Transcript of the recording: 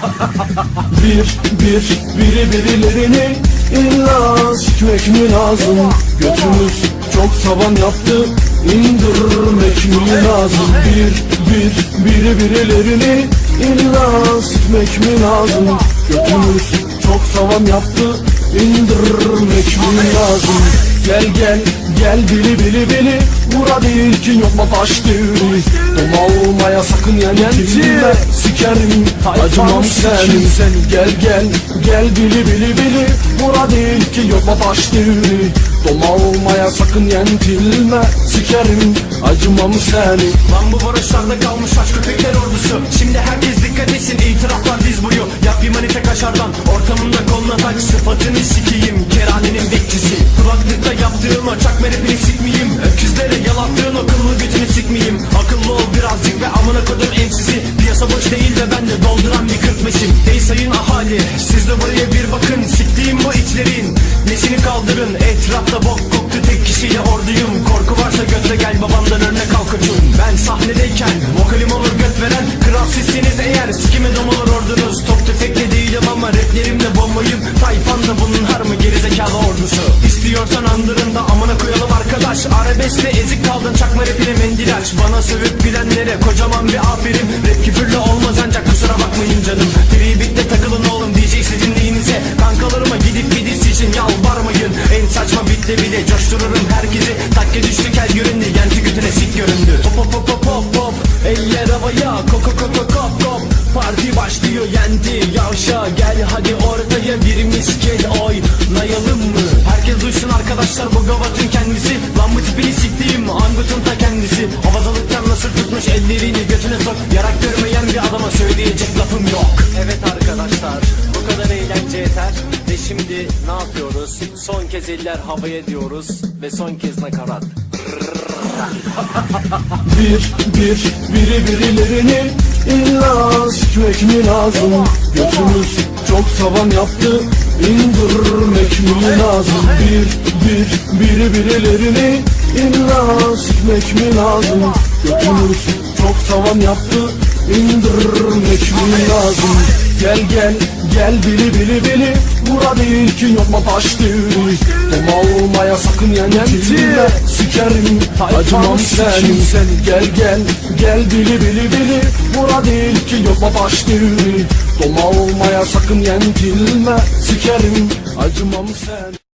Bir, bir, biri birilerini illa sikmek mi lazım? Götümüz çok tavan yaptı indirmek mi lazım? Bir, bir, biri birilerini illa sikmek mi lazım? Götümüz çok tavan yaptı indirmek mi lazım? Gel gel gel bili bili bili Bura değil ki yok mu taş devri. Doma olmaya sakın yenilme Sikerim acımam senin Gel gel. Gel bili bili bili. Bura değil ki yok mu taş devri Doma olmaya sakın yenilme Sikerim. Acımam senin Lan bu barışlarda kalmış aç köpekler ordusu. Şimdi herkes dikkat etsin itiraflar diz boyu Yap bir manite kaşardan ortamında koluna tak. Sıfatını sikeyim keranenin bekçisi. Kulaklıkta yaptığım o çakma rapini sikmeyeyim Öküzlere yalattığın o kıllı götünü sikmeyeyim. Akıllı ol birazcık ve amına kodum emsizi Piyasa boş değil ve ben de dolduran bir kırk beşim Ey sayın ahali siz de buraya bir bakın. Siktiğim bu itlerin nesini kaldırın? Etrafta bok koktu tek kişiyle orduyum. Korku varsa götle gel babamdan örnek al koçum. Ben sahnedeyken vokalim olur göt veren Kral sizsiniz eğer. Sikime dom olur ordunuz. Top tüfekle değilim ama raplerimle bombayım. Tayfan da bunun har mı gerizekalı ordusu. İstiyorsan andırında amına koyalım arkadaş. Arabeskte ezik kaldın çakma rapine mendil aç Bana sövüp gülenlere kocaman bir aferin. Rap küfürlü olmaz ancak kusura bakmayın canım. Beatle takılın oğlum DJ sizin neyinize Kankalarıma gidip gidip için yalvarmayın. En saçma bitle bile coştururum herkesi. Takke düştü kel göründü yenti götüne sik göründü. Hop hop hop hop hop hop. Eller havaya koko koko kop kop Parti başlıyor yendi Yavşa. Gel hadi ortaya bir miskel oynayalım mı? Herkes duysun arkadaşlar bu gavatın Yarak görmeyen bir adama söyleyecek lafım yok Evet arkadaşlar bu kadar eğlence yeter ve şimdi ne yapıyoruz? Son kez eller havaya diyoruz ve son kez nakarat. Bir, bir, biri birilerini illa sikmek mi lazım Götümüz çok tavan yaptı indirmek mi lazım Bir, bir, biri birilerini illa sikmek mi lazım Götümüz çok tavan yaptı indirmek mi lazım? Gel gel gel bili bili bili. Bura değil ki yok mu taş devri Doma olmaya sakın yenilme Sikerim acımam senin. Gel gel gel bili bili bili. Bura değil ki yok mu taş devri Doma olmaya sakın yenilme Sikerim acımam senin